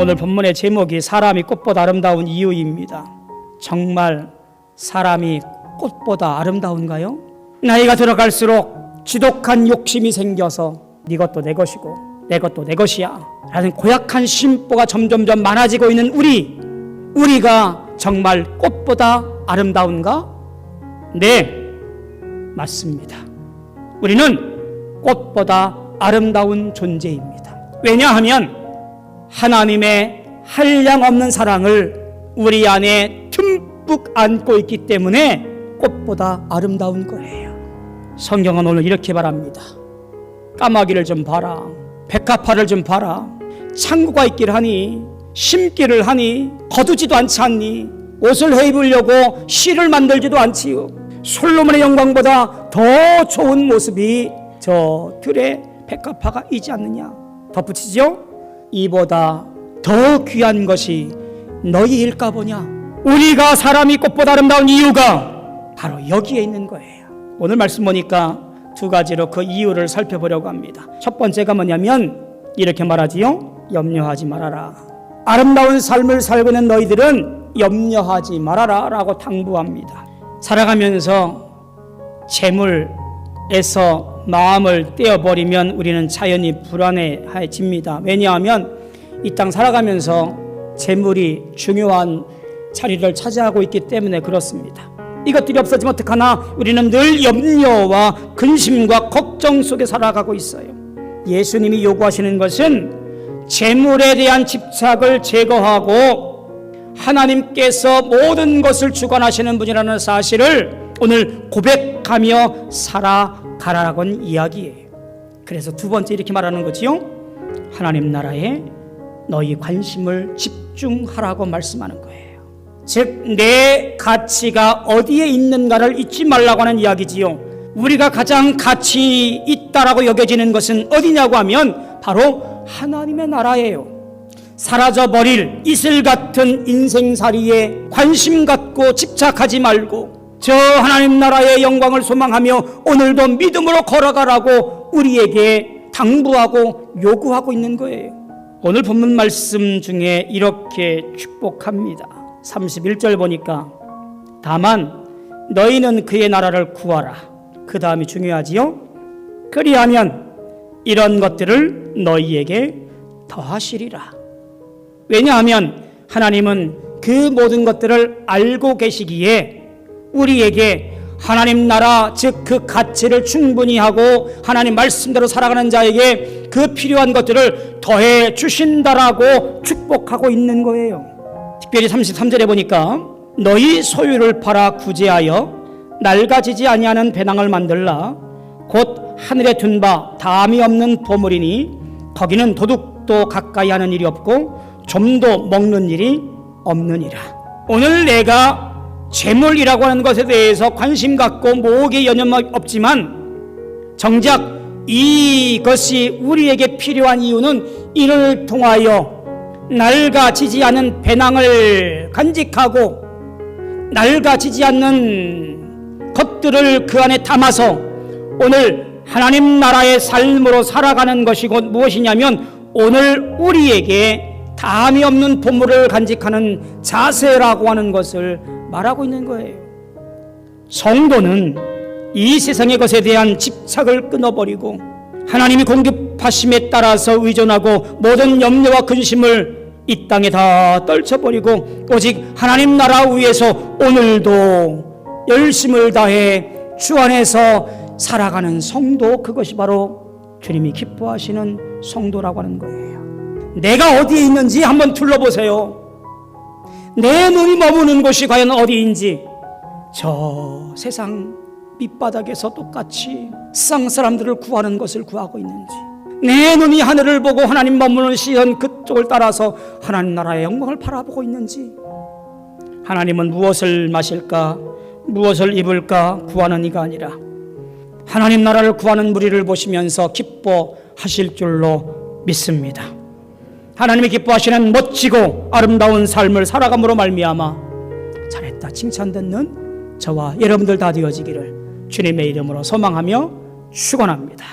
오늘 본문의 제목이 사람이 꽃보다 아름다운 이유입니다. 정말 사람이 꽃보다 아름다운가요? 나이가 들어갈수록 지독한 욕심이 생겨서 네 것도 내 것이고 내 것도 내 것이야 라는 고약한 심보가 점점점 많아지고 있는 우리 우리가 정말 꽃보다 아름다운가? 네, 맞습니다. 우리는 꽃보다 아름다운 존재입니다. 왜냐하면 하나님의 한량 없는 사랑을 우리 안에 듬뿍 안고 있기 때문에 꽃보다 아름다운 거예요. 성경은 오늘 이렇게 말합니다. 까마귀를 좀 봐라. 백합화를 좀 봐라. 창고가 있길 하니 심기를 하니 거두지도 않지 않니 옷을 해 입으려고 실을 만들지도 않지요. 솔로몬의 영광보다 더 좋은 모습이 저 들의 백합화가 있지 않느냐. 덧붙이죠. 이보다 더 귀한 것이 너희일까 보냐. 우리가 사람이 꽃보다 아름다운 이유가 바로 여기에 있는 거예요. 오늘 말씀 보니까 두 가지로 그 이유를 살펴보려고 합니다. 첫 번째가 뭐냐면 이렇게 말하지요. 염려하지 말아라. 아름다운 삶을 살고 있는 너희들은 염려하지 말아라 라고 당부합니다. 살아가면서 재물에서 마음을 떼어버리면 우리는 자연히 불안해집니다. 왜냐하면 이 땅 살아가면서 재물이 중요한 자리를 차지하고 있기 때문에 그렇습니다. 이것들이 없어지면 어떡하나 우리는 늘 염려와 근심과 걱정 속에 살아가고 있어요. 예수님이 요구하시는 것은 재물에 대한 집착을 제거하고 하나님께서 모든 것을 주관하시는 분이라는 사실을 오늘 고백하며 살아가라는 이야기예요. 그래서 두 번째 이렇게 말하는 거지요. 하나님 나라에 너희 관심을 집중하라고 말씀하는 거예요. 즉, 내 가치가 어디에 있는가를 잊지 말라고 하는 이야기지요. 우리가 가장 가치 있다라고 여겨지는 것은 어디냐고 하면 바로 하나님의 나라예요. 사라져 버릴 이슬 같은 인생살이에 관심 갖고 집착하지 말고 저 하나님 나라의 영광을 소망하며 오늘도 믿음으로 걸어가라고 우리에게 당부하고 요구하고 있는 거예요. 오늘 본문 말씀 중에 이렇게 축복합니다. 31절 보니까 다만 너희는 그의 나라를 구하라. 그 다음이 중요하지요. 그리하면 이런 것들을 너희에게 더하시리라. 왜냐하면 하나님은 그 모든 것들을 알고 계시기에 우리에게 하나님 나라 즉 그 가치를 충분히 하고 하나님 말씀대로 살아가는 자에게 그 필요한 것들을 더해 주신다라고 축복하고 있는 거예요. 특별히 33절에 보니까 너희 소유를 팔아 구제하여 낡아지지 아니하는 배낭을 만들라 곧 하늘에 둔 바 담이 없는 보물이니 거기는 도둑도 가까이 하는 일이 없고 좀도 먹는 일이 없느니라. 오늘 내가 재물이라고 하는 것에 대해서 관심 갖고 모으기 여념 없지만 정작 이것이 우리에게 필요한 이유는 이를 통하여 낡아지지 않은 배낭을 간직하고 낡아지지 않는 것들을 그 안에 담아서 오늘 하나님 나라의 삶으로 살아가는 것이 곧 무엇이냐면 오늘 우리에게 담이 없는 보물을 간직하는 자세라고 하는 것을 말하고 있는 거예요. 성도는 이 세상의 것에 대한 집착을 끊어버리고 하나님이 공급하심에 따라서 의존하고 모든 염려와 근심을 이 땅에 다 떨쳐버리고 오직 하나님 나라 위에서 오늘도 열심을 다해 주 안에서 살아가는 성도 그것이 바로 주님이 기뻐하시는 성도라고 하는 거예요. 내가 어디에 있는지 한번 둘러보세요. 내 눈이 머무는 곳이 과연 어디인지. 저 세상 밑바닥에서 똑같이 세상 사람들을 구하는 것을 구하고 있는지. 내 눈이 하늘을 보고 하나님 머무는 시선 그쪽을 따라서 하나님 나라의 영광을 바라보고 있는지. 하나님은 무엇을 마실까? 무엇을 입을까? 구하는 이가 아니라. 하나님 나라를 구하는 무리를 보시면서 기뻐하실 줄로 믿습니다. 하나님이 기뻐하시는 멋지고 아름다운 삶을 살아감으로 말미암아 잘했다 칭찬 듣는 저와 여러분들 다 되어지기를 주님의 이름으로 소망하며 축원합니다.